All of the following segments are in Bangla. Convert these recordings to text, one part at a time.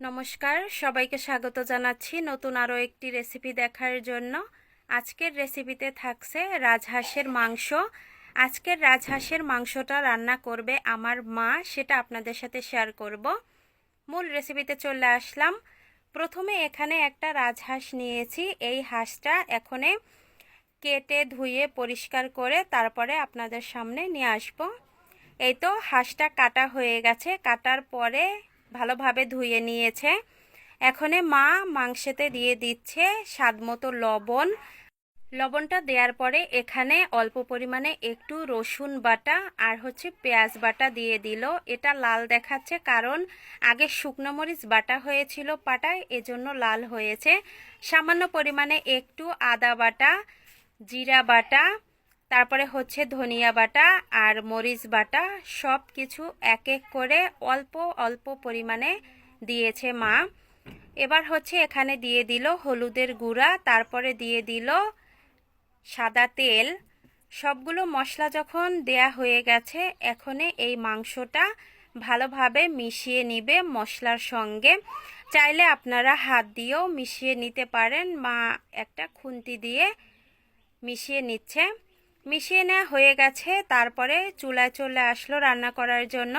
নমস্কার, সবাইকে স্বাগত জানাচ্ছি নতুন আরও একটি রেসিপি দেখার জন্য। আজকের রেসিপিতে থাকছে রাজহাঁসের মাংস। আজকের রাজহাঁসের মাংসটা রান্না করবে আমার মা, সেটা আপনাদের সাথে শেয়ার করব। মূল রেসিপিতে চলে আসলাম। প্রথমে এখানে একটা রাজহাঁস নিয়েছি। এই হাঁসটা এখনে কেটে ধুয়ে পরিষ্কার করে তারপরে আপনাদের সামনে নিয়ে আসব। এই তো হাঁসটা কাটা হয়ে গেছে। কাটার পরে ভালোভাবে ধুয়ে নিয়েছে। এখনে মা মাংসেতে দিয়ে দিচ্ছে স্বাদ মতো লবণ। লবণটা দেওয়ার পরে এখানে অল্প পরিমাণে একটু রসুন বাটা আর হচ্ছে পেঁয়াজ বাটা দিয়ে দিল। এটা লাল দেখাচ্ছে কারণ আগে শুকনো মরিচ বাটা হয়েছিল পাটায়, এজন্য লাল হয়েছে। সামান্য পরিমাণে একটু আদা বাটা, জিরা বাটা তারপরে হচ্ছে ধনিয়া বাটা আর মরিচ বাটা সব কিছু এক এক করে অল্প অল্প পরিমাণে দিয়েছে মা। এবার হচ্ছে এখানে দিয়ে দিল হলুদের গুঁড়া, তারপরে দিয়ে দিল সাদা তেল। সবগুলো মশলা যখন দেয়া হয়ে গেছে, এখনে এই মাংসটা ভালোভাবে মিশিয়ে নিবে মশলার সঙ্গে। চাইলে আপনারা হাত দিয়েও মিশিয়ে নিতে পারেন। মা একটা খুন্তি দিয়ে মিশিয়ে নিচ্ছে। মিশিয়ে নেওয়া হয়ে গেছে। তারপরে চুলায় চলে আসলো রান্না করার জন্য।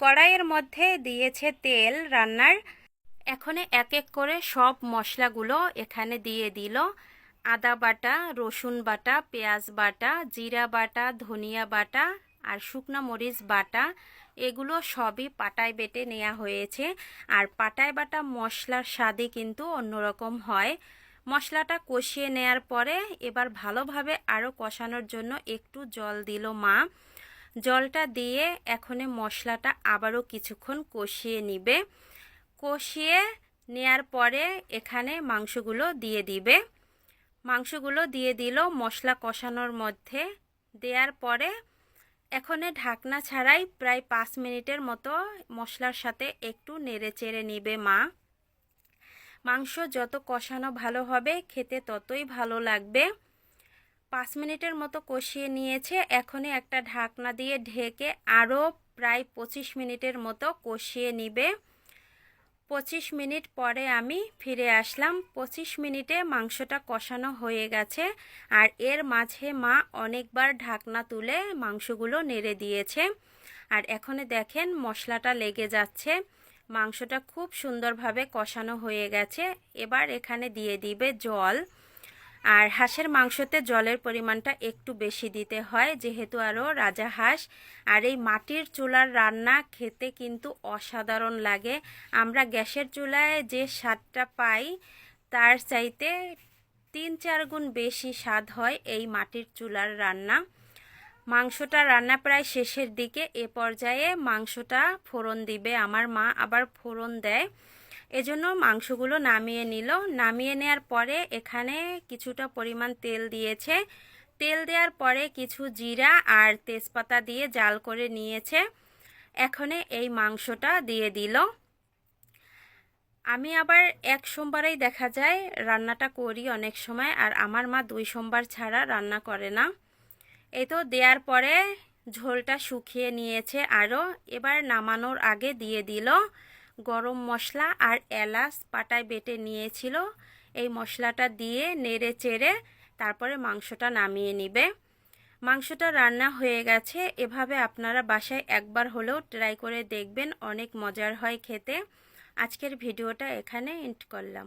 কড়াইয়ের মধ্যে দিয়েছে তেল রান্নার। এখানে এক এক করে সব মশলাগুলো এখানে দিয়ে দিল। আদা বাটা, রসুন বাটা, পেঁয়াজ বাটা, জিরা বাটা, ধনিয়া বাটা আর শুকনো মরিচ বাটা, এগুলো সবই পাটায় বেটে নেওয়া হয়েছে। আর পাটায় বাটা মশলার স্বাদে কিন্তু অন্যরকম হয়। মশলাটা কষিয়ে নেয়ার পরে এবার ভালোভাবে আরও কষানোর জন্য একটু জল দিল মা। জলটা দিয়ে এখনে মশলাটা আবারও কিছুক্ষণ কষিয়ে নিবে। কষিয়ে নেয়ার পরে এখানে মাংসগুলো দিয়ে দিবে। মাংসগুলো দিয়ে দিল মশলা কষানোর মধ্যে। দেওয়ার পরে এখনে ঢাকনা ছাড়াই প্রায় পাঁচ মিনিটের মতো মশলার সাথে একটু নেড়ে চেড়ে নিবে মা। মাংস যত কষানো ভালো হবে, খেতে ততই ভালো লাগবে। পাঁচ মিনিটের মতো কষিয়ে নিয়েছে। এখনই একটা ঢাকনা দিয়ে ঢেকে আরও প্রায় পঁচিশ মিনিটের মতো কষিয়ে নিবে। পঁচিশ মিনিট পরে আমি ফিরে আসলাম। পঁচিশ মিনিটে মাংসটা কষানো হয়ে গেছে আর এর মাঝে মা অনেকবার ঢাকনা তুলে মাংসগুলো নেড়ে দিয়েছে। আর এখনে দেখেন মশলাটা লেগে যাচ্ছে। মাংসটা খুব সুন্দরভাবে কষানো হয়ে গেছে। এবার এখানে দিয়ে দিবে জল। আর হাঁসের মাংসতে জলের পরিমাণটা একটু বেশি দিতে হয়, যেহেতু আরও রাজা হাঁস। আর এই মাটির চুলার রান্না খেতে কিন্তু অসাধারণ লাগে। আমরা গ্যাসের চুলায় যে স্বাদটা পাই, তার চাইতে তিন চার গুণ বেশি স্বাদ হয় এই মাটির চুলার রান্না। মাংসটা রান্না প্রায় শেষের দিকে। এ পর্যায়ে মাংসটা ফোড়ন দিবে। আমার মা আবার ফোড়ন দেয়। এজন্য মাংসগুলো নামিয়ে নিল। নামিয়ে নেওয়ার পরে এখানে কিছুটা পরিমাণ তেল দিয়েছে। তেল দেওয়ার পরে কিছু জিরা আর তেজপাতা দিয়ে জাল করে নিয়েছে। এখানে এই মাংসটা দিয়ে দিল। আমি আবার এক সোমবারেই দেখা যায় রান্নাটা করি অনেক সময়, আর আমার মা দুই সোমবার ছাড়া রান্না করে না। এই তো দেওয়ার পরে ঝোলটা শুকিয়ে নিয়েছে আরও এবার নামানোর আগে দিয়ে দিল গরম মশলা আর এলাচ পাটায় বেটে নিয়েছিল। এই মশলাটা দিয়ে নেড়ে চেড়ে তারপরে মাংসটা নামিয়ে নিবে। মাংসটা রান্না হয়ে গেছে। এভাবে আপনারা বাসায় একবার হলেও ট্রাই করে দেখবেন, অনেক মজার হয় খেতে। আজকের ভিডিওটা এখানে এন্ড করলাম।